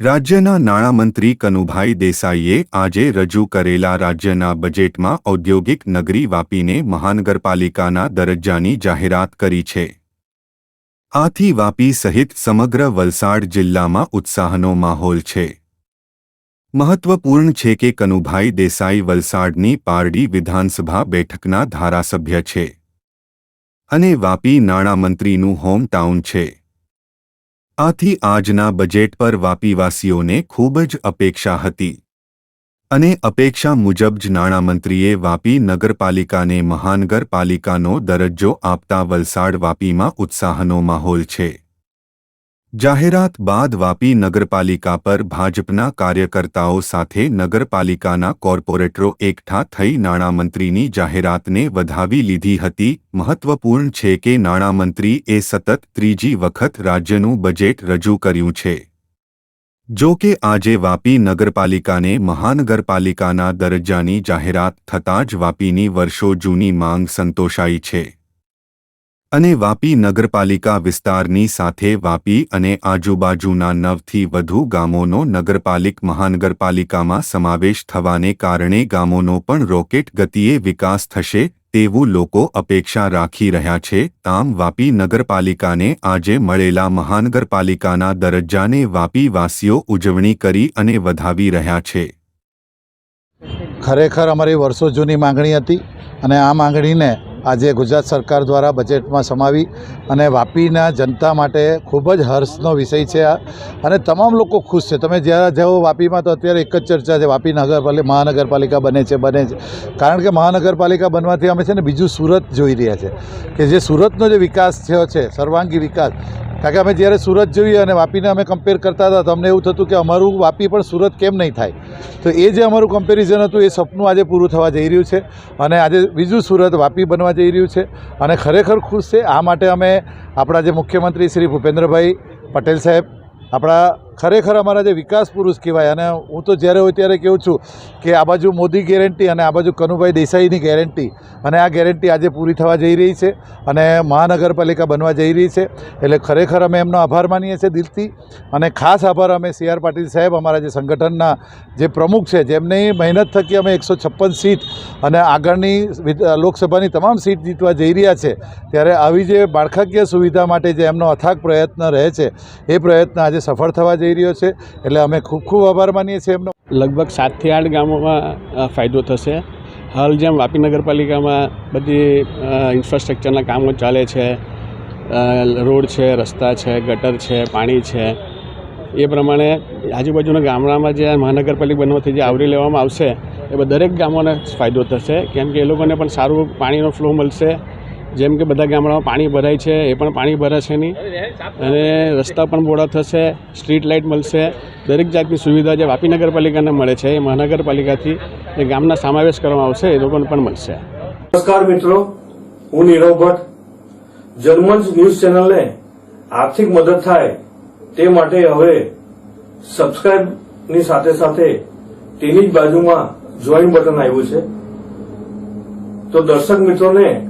રાજ્યના નાણામંત્રી કનુભાઈ દેસાઈએ આજે રજૂ કરેલા રાજ્યના બજેટમાં ઔદ્યોગિક નગરી વાપીને મહાનગરપાલિકાના દરજ્જાની જાહેરાત કરી છે. આથી વાપી સહિત સમગ્ર વલસાડ જિલ્લામાં ઉત્સાહનો માહોલ છે. મહત્વપૂર્ણ છે કે કનુભાઈ દેસાઈ વલસાડની પારડી વિધાનસભા બેઠકના ધારાસભ્ય છે. અને વાપી નાણામંત્રીનું હોમ ટાઉન છે. આથી આજના બજેટ પર વાપીવાસીઓને ખૂબ જ અપેક્ષા હતી. અને અપેક્ષા મુજબ જ નાણામંત્રીએ વાપી નગરપાલિકાને મહાનગરપાલિકાનો દરજ્જો આપતા વલસાડ વાપીમાં ઉત્સાહનો માહોલ છે. જાહેરાત બાદ વાપી નગરપાલિકા પર ભાજપના કાર્યકર્તાઓ સાથે નગરપાલિકાના કોર્પોરેટરો એકઠા થઈ નાણામંત્રીની જાહેરાતને વધાવી લીધી હતી. મહત્વપૂર્ણ છે કે નાણામંત્રી એ સતત ત્રીજી વખત રાજ્યનું બજેટ રજૂ કર્યું છે. જો કે આજે વાપી નગરપાલિકાને મહાનગરપાલિકાના દરજ્જાની જાહેરાત થતાં જ વાપીની વર્ષો જૂની માંગ સંતોષાઈ છે. અને વાપી નગરપાલિકા વિસ્તારની સાથે વાપી અને આજુબાજુના નવથી વધુ ગામોનો નગરપાલિક મહાનગરપાલિકામાં સમાવેશ થવાને કારણે ગામોનો પણ રોકેટ ગતિએ વિકાસ થશે તેવું લોકો અપેક્ષા રાખી રહ્યા છે. આમ વાપી નગરપાલિકાને આજે મળેલા મહાનગરપાલિકાના દરજ્જાને વાપીવાસીઓ ઉજવણી કરી અને વધાવી રહ્યા છે. ખરેખર અમારી વર્ષો જૂની માંગણી હતી અને આ માંગણીને આજે ગુજરાત સરકાર દ્વારા બજેટમાં સમાવી અને વાપીના જનતા માટે ખૂબ જ હર્ષનો વિષય છે આ. અને તમામ લોકો ખુશ છે. તમે જ્યાં જાઓ વાપીમાં તો અત્યારે એક જ ચર્ચા છે, વાપી નગરપાલિકા, મહાનગરપાલિકા બને છે બને છે. કારણ કે મહાનગરપાલિકા બનવાથી અમે છે ને બીજું સુરત જોઈ રહ્યા છે. કે જે સુરતનો જે વિકાસ થયો છે, સર્વાંગી વિકાસ કારણ કે અમે જ્યારે સુરત જોઈએ અને વાપીને અમે કમ્પેર કરતા હતા, તો અમને એવું થતું કે અમારું વાપી પણ સુરત કેમ નહીં થાય? તો એ જે અમારું કમ્પેરિઝન હતું, એ સપનું આજે પૂરું થવા જઈ રહ્યું છે. અને આજે બીજું સુરત વાપી બનવા જઈ રહ્યું છે. અને ખરેખર ખુશ છે, આ માટે અમે આપણા જે મુખ્યમંત્રી શ્રી ભૂપેન્દ્રભાઈ પટેલ સાહેબ, આપણા ખરેખર અમારા જે વિકાસ પુરુષ કહેવાય, અને હું તો જ્યારે હોય ત્યારે કહું છું કે આ બાજુ મોદી ગેરંટી અને આ બાજુ કનુભાઈ દેસાઈની ગેરંટી. અને આ ગેરંટી આજે પૂરી થવા જઈ રહી છે અને મહાનગરપાલિકા બનવા જઈ રહી છે. એટલે ખરેખર અમે એમનો આભાર માનીએ છીએ દિલથી. અને ખાસ આભાર અમે સી પાટીલ સાહેબ, અમારા જે સંગઠનના જે પ્રમુખ છે, જેમની મહેનત થકી અમે એકસો છપ્પન સીટ અને આગળની લોકસભાની તમામ સીટ જીતવા જઈ રહ્યા છે. ત્યારે આવી જે માળખાકીય સુવિધા માટે જે એમનો અથાગ પ્રયત્ન રહે છે, એ પ્રયત્ન આજે સફળ થવા જઈ રહ્યો છે. એટલે અમે ખૂબ ખૂબ આભાર માનીએ છીએ એમનો. લગભગ સાતથી આઠ ગામોમાં ફાયદો થશે. હાલ જેમ વાપી નગરપાલિકામાં બધી ઇન્ફ્રાસ્ટ્રક્ચરના કામો ચાલે છે. રોડ છે, રસ્તા છે, ગટર છે, પાણી છે. એ પ્રમાણે આજુબાજુના ગામડામાં જે મહાનગરપાલિકા બનવાથી જે આવરી લેવામાં આવશે એ દરેક ગામોને ફાયદો થશે. કેમ કે એ લોકોને પણ સારું પાણીનો ફ્લો મળશે. જેમ કે બધા ગામડામાં પાણી ભરાય છે, એ પણ પાણી ભરાશે નહીં. અને રસ્તા પણ બોળા થશે, સ્ટ્રીટ લાઇટ મળશે. દરેક જાતની સુવિધા જે વાપી નગરપાલિકાને મળે છે, એ મહાનગરપાલિકાથી એ ગામના સમાવેશ કરવામાં આવશે, એ લોકોને પણ મળશે. નમસ્કાર મિત્રો, હું નીરવ ભટ્ટ. જર્મન્સ ન્યૂઝ ચેનલને આર્થિક મદદ થાય તે માટે હવે સબસ્ક્રાઇબની સાથે સાથે તેની જ બાજુમાં જોઈન બટન આવ્યું છે. તો દર્શક મિત્રોને